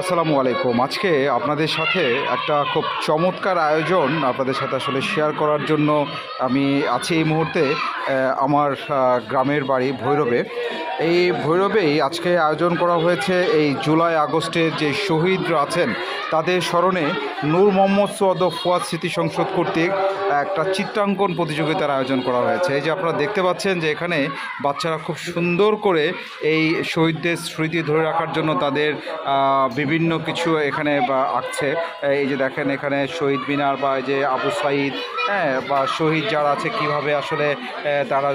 আসসালামু আলাইকুম। আজকে আপনাদের সাথে একটা খুব চমৎকার আয়োজন আপনাদের সাথে আসলে শেয়ার করার জন্য আমি আছি এই মুহূর্তে আমার গ্রামের বাড়ি ভৈরবে। এই ভৈরবেই আজকে আয়োজন করা হয়েছে। এই জুলাই আগস্টের যে শহীদরা আছেন, তাদের স্মরণে নূর মোহাম্মদ সোয়াদ ফুয়াদ স্মৃতি সংসদ কর্তৃক একটা চিত্রাঙ্কন প্রতিযোগিতার আয়োজন করা হয়েছে। এই যে আপনারা দেখতে পাচ্ছেন যে এখানে বাচ্চারা খুব সুন্দর করে এই শহীদদের স্মৃতি ধরে রাখার জন্য তাদের বিভিন্ন কিছু এখানে আঁকছে। এই যে দেখেন এখানে শহীদ মিনার বা এই যে আবু সাইদ হ্যাঁ বা শহীদ যারা আছে, কীভাবে আসলে তারা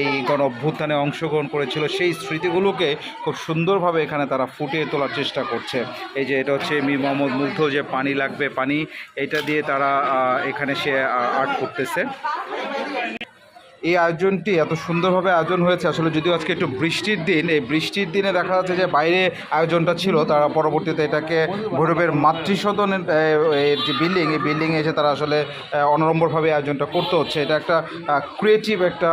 এই গণ অভ্যুত্থানে অংশগ্রহণ করেছিল, সেই স্মৃতিগুলোকে খুব সুন্দরভাবে এখানে তারা ফুটিয়ে তোলার চেষ্টা করছে। এই যে এটা হচ্ছে মীর মোহাম্মদ মুগ্ধ, যে পানি লাগবে পানি, এটা দিয়ে তারা এখানে সে আর্ট করতেছে। এই আয়োজনটি এত সুন্দরভাবে আয়োজন হয়েছে। আসলে যদিও আজকে একটু বৃষ্টির দিন এই বৃষ্টির দিনে দেখা যাচ্ছে যে বাইরে আয়োজনটা ছিল তারা পরবর্তীতে এটাকে ভৈরবের মাতৃসদনের যে বিল্ডিং এই বিল্ডিংয়ে এসে তারা আসলে আহ, অনড়ম্বরভাবে আয়োজনটা করতে হচ্ছে। এটা একটা ক্রিয়েটিভ একটা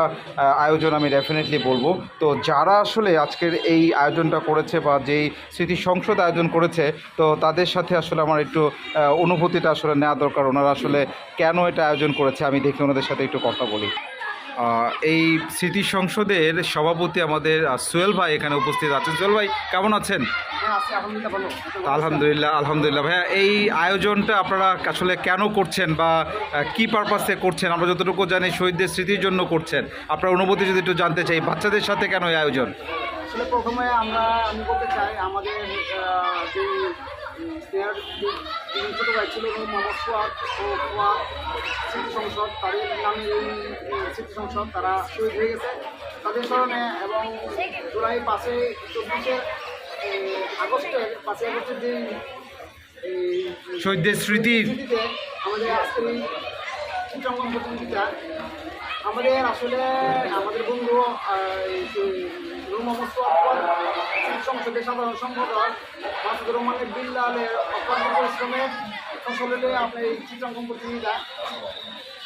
আয়োজন আমি ডেফিনেটলি বলব। তো যারা আসলে আজকের এই আয়োজনটা করেছে বা যেই স্মৃতি সংসদ আয়োজন করেছে তো তাদের সাথে আসলে আমার একটু অনুভূতিটা আসলে নেওয়া দরকার। ওনারা আসলে কেন এটা আয়োজন করেছে আমি দেখি ওনাদের সাথে একটু কথা বলি। এই স্মৃতি সংসদের সভাপতি আমাদের সোহেল ভাই এখানে উপস্থিত আছেন। সোহেল ভাই কেমন আছেন? আলহামদুলিল্লাহ আলহামদুলিল্লাহ ভাইয়া এই আয়োজনটা আপনারা আসলে কেন করছেন বা কি পারপাসে করছেন? আমরা যতটুকু জানি শহীদদের স্মৃতির জন্য করছেন। আপনার অনুভূতি যদি একটু জানতে চাই বাচ্চাদের সাথে কেন এই আয়োজন? আসলে প্রথমে আমরা আমি বলতে চাই আমাদের যে স্নেহার ছোট ভাই ছিল মোহাম্মদ ফুয়াদ ও স্মৃতি সংসদ তাদের নামে স্মৃতি সংসদ তারা শহীদ হয়ে গেছে। তাদের স্মরণে এবং জুলাই পাঁচে চব্বিশে আগস্টের পাঁচই আগস্টের যে এই শহীদদের স্মৃতির স্মৃতিতে আমাদের আজকের এই চিত্রাঙ্কন প্রতিযোগিতা আমাদের আসলে আমাদের বন্ধু সংসদের সাধারণ সম্পাদক মাসুদুর রহমানের বিল্লালের অত্যন্ত পরিশ্রমে ফসলে আপনার এই চিত্রাঙ্কন প্রতিযোগিতা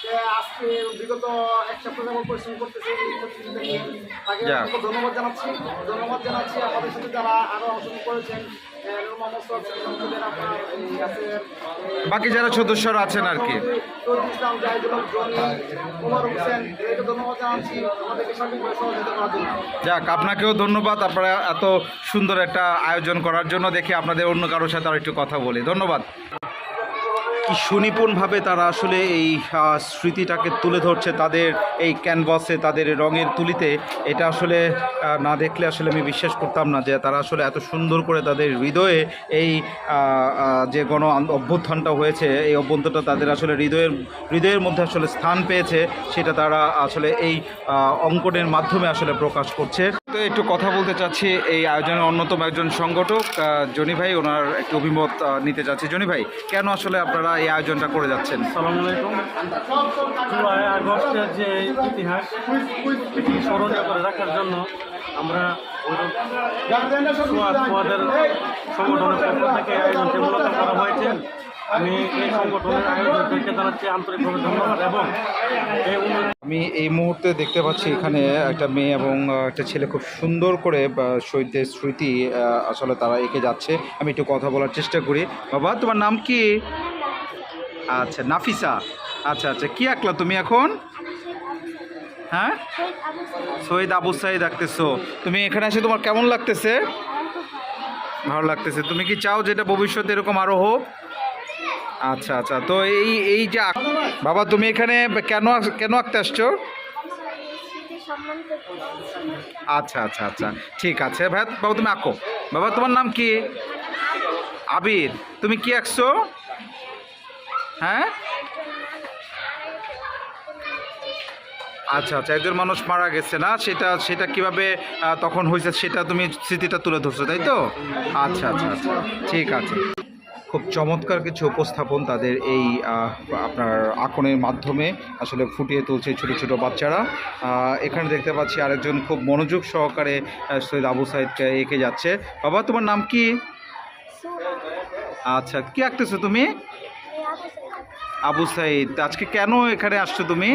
সে আজকে বিগত এক সপ্তাহ যাবত পরিশ্রম করতেছে। এই প্রতিযোগিতা নিয়ে তাকে ধন্যবাদ জানাচ্ছি। ধন্যবাদ জানাচ্ছি আমাদের সাথে যারা আরও অংশগ্রহণ করেছেন। আহ, নূর মোহাম্মদ সোয়াদ স্মৃতি সংসদের আপনার এই আছে বাকি যারা সদস্যরা আছেন আর কি। যাক আপনাকেও ধন্যবাদ। আপনারা এত সুন্দর একটা আয়োজন করার জন্য দেখি আপনাদের অন্য কারোর সাথে আর একটু কথা বলি। ধন্যবাদ। কি সুনিপুণভাবে তারা আসলে এই স্মৃতিটাকে তুলে ধরছে তাদের এই ক্যানভাসে, তাদের রঙের তুলিতে, এটা আসলে না দেখলে আসলে আমি বিশ্বাস করতাম না যে তারা আসলে এত সুন্দর করে তাদের হৃদয়ে এই যে গণ অভ্যুত্থানটা হয়েছে, এই অভ্যন্তরটা তাদের আসলে হৃদয়ের হৃদয়ের মধ্যে আসলে স্থান পেয়েছে, সেটা তারা আসলে এই অঙ্কনের মাধ্যমে আসলে প্রকাশ করছে। তো একটু কথা বলতে চাচ্ছি। এই আয়োজনের অন্যতম একজন সংগঠক জনি ভাই, ওনার একটু অভিমত নিতে চাচ্ছি। জনি ভাই, কেন আসলে আপনারা এই আয়োজনটা করে যাচ্ছেন? সালামু যে ইতিহাস করে রাখার জন্য আমরা হয়েছে। আমি এই সংগঠনের আয়োজকদেরকে জানাচ্ছি আন্তরিকভাবে ধন্যবাদ এবং এই আমি এই মুহূর্তে দেখতে পাচ্ছি এখানে একটা মেয়ে এবং একটা ছেলে খুব সুন্দর করে শহীদদের স্মৃতি আসলে তারা এঁকে যাচ্ছে। আমি একটু কথা বলার চেষ্টা করি। বাবা, তোমার নাম কি? আচ্ছা নাফিসা। আচ্ছা আচ্ছা কি আঁকলা তুমি এখন? হ্যাঁ? শহীদ আবু সাইদ আঁকতেছো। তুমি এখানে এসে তোমার কেমন লাগতেছে? ভালো লাগতেছে। তুমি কি চাও যেটা ভবিষ্যতে এরকম আরও হোক? আচ্ছা আচ্ছা। তো এই এই যে বাবা, তুমি এখানে কেন কেন আঁকতে আসছো? আচ্ছা আচ্ছা আচ্ছা। ঠিক আছে। ভাই, বাবা, তুমি আঁকো। বাবা, তোমার নাম কি? আবির। তুমি কি আঁকছো? হ্যাঁ? আচ্ছা আচ্ছা। একজন মানুষ মারা গেছে না? সেটা সেটা কীভাবে তখন হয়েছে সেটা তুমি স্মৃতিটা তুলে ধরছো, তাই তো? আচ্ছা আচ্ছা আচ্ছা। ঠিক আছে। খুব চমৎকার কিছু উপস্থাপন তাদের এই আপনার আকনের মাধ্যমে আসলে ফুটিয়ে তুলছে ছোট ছোট বাচ্চারা। এখানে দেখতে পাচ্ছি আরেকজন খুব মনোযোগ সহকারে সৈয়দ আবু সাইদকে এঁকে যাচ্ছে। বাবা তোমার নাম কি? আচ্ছা কি আঁকতেছো তুমি? আবু সাইদ আজকে কেন এখানে আসছো তুমি?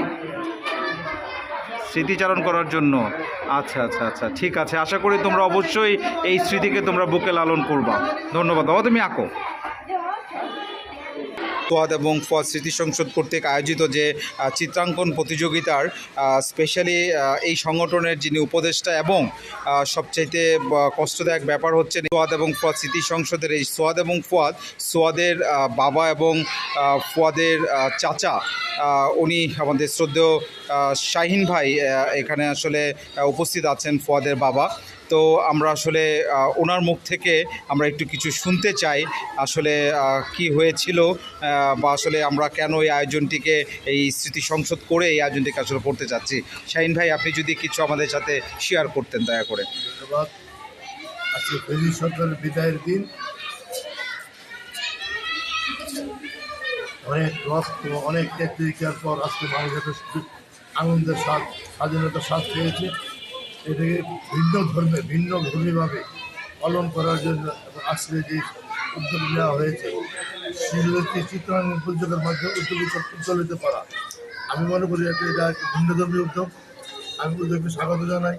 স্মৃতিচারণ করার জন্য। আচ্ছা আচ্ছা আচ্ছা ঠিক আছে। আশা করি তোমরা অবশ্যই এই স্মৃতিকে তোমরা বুকে লালন করবা। ধন্যবাদ। বাবা তুমি আঁকো। তোয়াদ এবং ফোয়াদ স্মৃতি সংসদ কর্তৃক আয়োজিত যে চিত্রাঙ্কন প্রতিযোগিতার স্পেশালি এই সংগঠনের যিনি উপদেষ্টা এবং সবচাইতে কষ্টদায়ক ব্যাপার হচ্ছে সোয়াদ এবং ফোয়াদ স্মৃতি সংসদের এই সোয়াদ এবং ফোয়াদ, সোয়াদের বাবা এবং ফোয়াদের চাচা উনি আমাদের শ্রদ্ধেয় শাহিন ভাই এখানে আসলে উপস্থিত আছেন ফোয়াদের বাবা। তো আমরা আসলে ওনার মুখ থেকে আমরা একটু কিছু শুনতে চাই, আসলে কি হয়েছিল বা আসলে আমরা কেন এই আয়োজনটিকে, এই স্মৃতি সংসদ করে এই আয়োজনটিকে আসলে করতে চাচ্ছি শাহিন ভাই, আপনি যদি কিছু আমাদের সাথে শেয়ার করতেন দয়া করে। ধন্যবাদ। বিদায়ের দিন। অনেক অনেক পর আজকে সু- আনন্দের স্বাদ স্বাধীনতার স্বাদ পেয়েছে। এটাকে ভিন্ন ধর্মে, ভিন্ন ধর্মীভাবে পালন করার জন্য আজকে যে উদ্যোগ নেওয়া হয়েছে। শিল্পী চিত্রাঙ্কন উদ্যোগের মাধ্যমে উদ্যোগ উজ্জ্বলিত করা। আমি মনে করি এটা এটা একটা ভিন্ন ধর্মী উদ্যোগ। আমি উদ্যোগকে স্বাগত জানাই।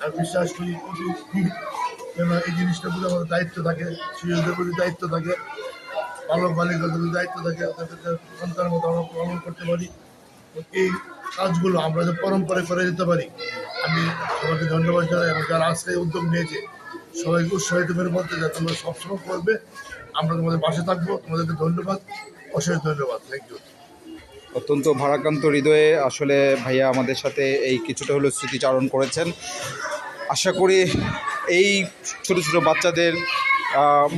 আমি বিশ্বাস করি কি- যেন এই জিনিসটার প্রতি আমাদের দায়িত্ব থাকে শিশুদের প্রতি দায়িত্ব থাকে পালক বালিকাদের দায়িত্ব থাকে, তাদের সন্তানের মতো আমরা পালন করতে পারি। এই কাজগুলো আমরা যে পরম্পরায় করে যেতে পারি, আমি সবাইকে ধন্যবাদ জানাই এবং যারা আজকে উদ্যোগ নিয়েছে, সবাইকে উৎসাহিত করে বলতে যাতে তোমরা সবসময় করবে, আমরা তোমাদের পাশে থাকব। তোমাদেরকে ধন্যবাদ, অশেষ ধন্যবাদ। থ্যাংক ইউ অত্যন্ত ভারাক্রান্ত হৃদয়ে আসলে ভাইয়া আমাদের সাথে এই কিছুটা হলেও স্মৃতিচারণ করেছেন। আশা করি এই ছোট ছোট বাচ্চাদের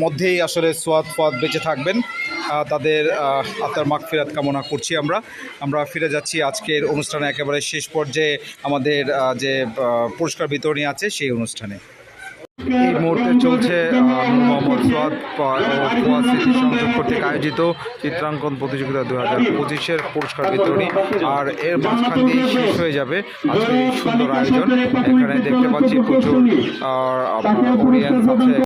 মধ্যেই আসলে সোয়াদ ফোয়াদ বেঁচে থাকবেন। তাদের আত্মার মাগ ফেরাত কামনা করছি আমরা। আমরা ফিরে যাচ্ছি আজকের অনুষ্ঠানে একেবারে শেষ পর্যায়ে আমাদের যে পুরস্কার বিতরণী আছে সেই অনুষ্ঠানে। এই মুহূর্তে চলছে মোহাম্মদ সোয়াদ ফোয়াদ স্মৃতি কর্তৃক আয়োজিত চিত্রাঙ্কন প্রতিযোগিতা দু হাজার পঁচিশের পুরস্কার বিতরণী। আর এর মাঝখান দিয়ে শেষ হয়ে যাবে আজকের এই সুন্দর আয়োজন। এখানে দেখতে পাচ্ছি প্রচুর অডিয়েন্স আছে।